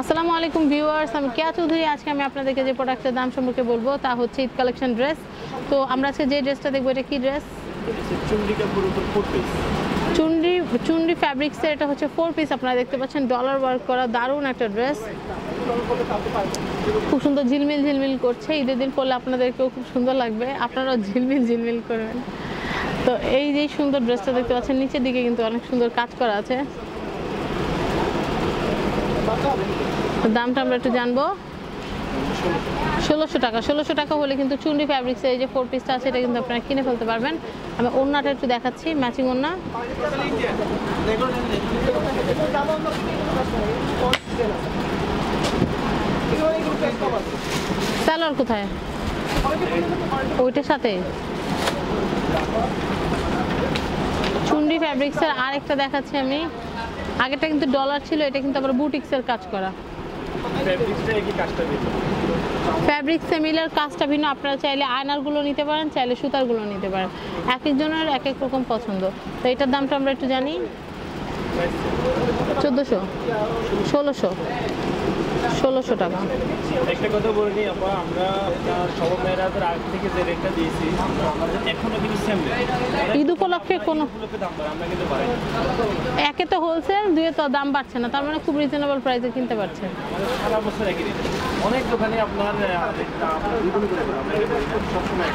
আসসালামু আলাইকুম ভিউয়ার্স, আমি কেয়া চৌধুরী। আজকে আমি আপনাদেরকে যে প্রোডাক্টের দাম সম্পর্কে বলব, তা হচ্ছে ঈদ কালেকশন ড্রেস তো আমরা আজকে যে ড্রেসটা দেখব, এটা কি ড্রেস চুন্ডি চুন্ডি ফ্যাব্রিক্সের এটা হচ্ছে ফোর পিস আপনারা দেখতে পাচ্ছেন ডলার ওয়ার্ক করা দারুণ একটা ড্রেস খুব সুন্দর ঝিলমিল ঝিলমিল করছে। ঈদের দিন পরলে আপনাদেরকেও খুব সুন্দর লাগবে। আপনারাও ঝিলমিল ঝিলমিল করবেন। তো এই যে সুন্দর ড্রেসটা দেখতে পাচ্ছেন, নিচের দিকে কিন্তু অনেক সুন্দর কাজ করা আছে। দামটা আমরা একটু জানব। ষোলোশো টাকা ষোলোশো টাকা হলে কিন্তু চুন্ডি ফ্যাব্রিক্সের এই যে ফোর পিসটা আছে, এটা কিন্তু আপনারা কিনে ফেলতে পারবেন। আমি ওড়নাটা একটু দেখাচ্ছি ম্যাচিং ওড়না। স্যালোয়ার কোথায়? ওইটার সাথে? চুন্ডি ফ্যাব্রিক্সের আরেকটা দেখাচ্ছি আমি। আগেরটা কিন্তু ডলার ছিল, এটা কিন্তু আবার বুটিক্সের কাজ করা। ফ্যাব্রিক সিমিলার কাজটা ভিন্ন, আপনারা চাইলে আয়নারগুলো নিতে পারেন, চাইলে সুতারগুলো নিতে পারেন। এক একজনের এক এক রকম পছন্দ। তো এটার দামটা আমরা একটু জানি। চোদ্দোশো, ষোলোশো। ষোলোশো টাকা। একটা কথা বলে নিই আপা আমরা সব মেয়েরাদের আগ থেকে যে রেটটা দিয়েছি এখনও কিন্তু সেম ঈদ উপলক্ষে কোনো। একে তো হোলসেল দুয়ে তো দাম বাড়ছে না তার মানে খুব রিজনেবল প্রাইসে কিনতে পারছেন সারা বছর একই অনেক দোকানে আপনার আহ, রেটটা আমরা দ্বিগুণ করে দেবো। আমরা এটা করি না, সবসময়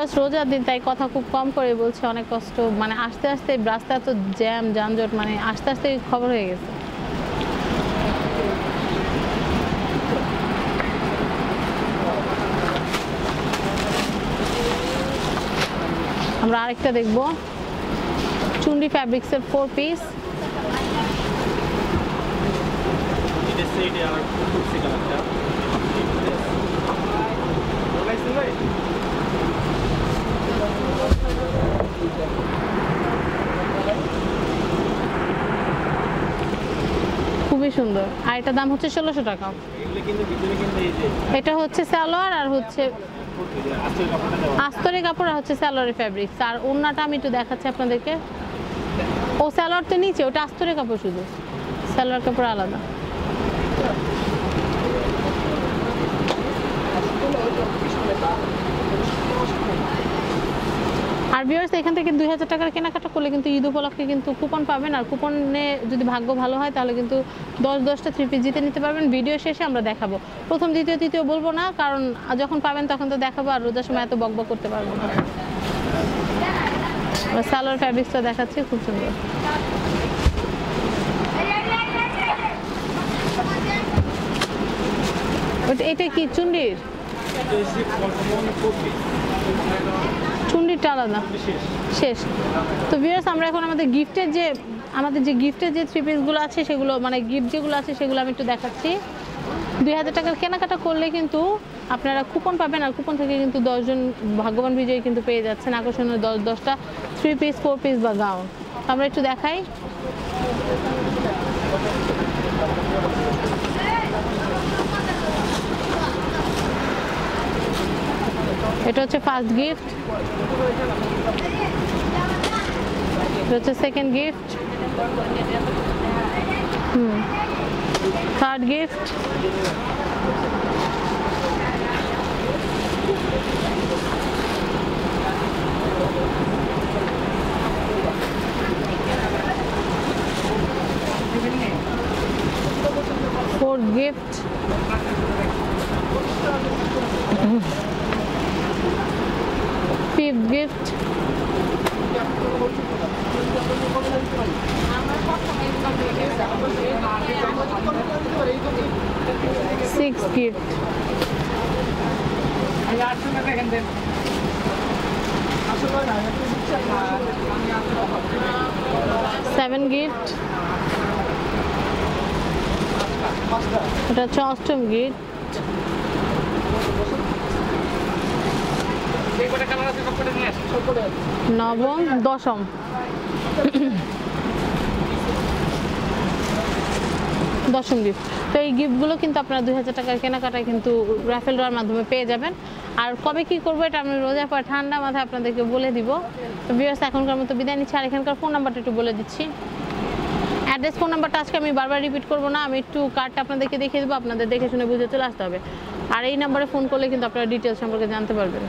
বিয়স রোজার দিন তাই কথা খুব কম করে বলছে, অনেক কষ্ট। মানে আস্তে আস্তে রাস্তা এত জ্যাম যানজট মানে আস্তে আস্তে খবর হয়ে গেছে। আমরা আরেকটা দেখব। চুন্ডি ফ্যাব্রিক্সের ফোর পিস খুবই সুন্দর। আর এটার দাম হচ্ছে ষোলোশো টাকা। এটা হচ্ছে সালোয়ার আর হচ্ছে আসল কাপড়টা দেওয়া আস্তরে কাপড় আর হচ্ছে স্যালোয়ারের ফ্যাব্রিক্স আর ওড়নাটা আমি একটু দেখাচ্ছি আপনাদেরকে। ও স্যালোয়ার তো নিচে, ওটা আস্তরে কাপড় শুধু। স্যালোয়ার কাপড় আলাদা আর ভিউয়ার্স এখান থেকে দুই হাজার টাকার কেনাকাটা করলে কিন্তু ঈদ উপলক্ষে কিন্তু কুপন পাবেন। আর কুপনে যদি ভাগ্য ভালো হয়, তাহলে কিন্তু দশ, দশটা থ্রি পিস জিতে নিতে পারবেন। ভিডিও শেষে আমরা দেখাবো। প্রথম, দ্বিতীয়, তৃতীয় বলব না, কারণ যখন পাবেন তখন তো দেখাবো, আর রোজার সময় এত বকবক করতে পারব না। সালোয়ার ফ্যাব্রিক্সটা দেখাচ্ছি, খুব সুন্দর। এটা কি, চুন্ডির? চুন্ডিরটা আলাদা। শেষ। তো ভিউয়ার্স আমরা এখন আমাদের গিফটের যে, আমাদের যে গিফটের যে থ্রি পিসগুলো আছে, সেগুলো মানে গিফট যেগুলো আছে, সেগুলো আমি একটু দেখাচ্ছি। দুই হাজার টাকার কেনাকাটা করলে কিন্তু আপনারা কুপন পাবেন, আর কুপন থেকে কিন্তু দশজন ভাগ্যবান বিজয়ী কিন্তু পেয়ে যাচ্ছেন। আকর্ষণীয় দশ, দশটা থ্রি পিস ফোর পিস বা গাউন আমরা একটু দেখাই। এটা হচ্ছে ফার্স্ট গিফট এটা হচ্ছে সেকেন্ড গিফট হুম। Third gift fourth gift gift six gift seven gift এটা হচ্ছে অষ্টম গিফট নবম, দশম। দশম গিফট তো এই গিফটগুলো কিন্তু আপনারা দুই হাজার টাকার কেনাকাটায় কিন্তু রাফেল ড্রয়ের মাধ্যমে পেয়ে যাবেন। আর কবে কি করব এটা আমি রোজার পর ঠান্ডা মাথায় আপনাদেরকে বলে দিব। তো বিয়ার্স এখনকার মতো বিদায় নিচ্ছি। আর এখানকার ফোন নাম্বারটা একটু বলে দিচ্ছি। অ্যাড্রেস ফোন নাম্বারটা আজকে আমি বারবার রিপিট করব না। আমি একটু কার্ডটা আপনাদেরকে দেখিয়ে দেবো। আপনাদের দেখে শুনে বুঝে চলে আসতে হবে। আর এই নাম্বারে ফোন করলে কিন্তু আপনারা ডিটেলস সম্পর্কে জানতে পারবেন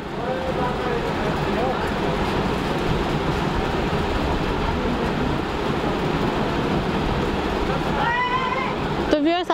তো ভিউয়ার্স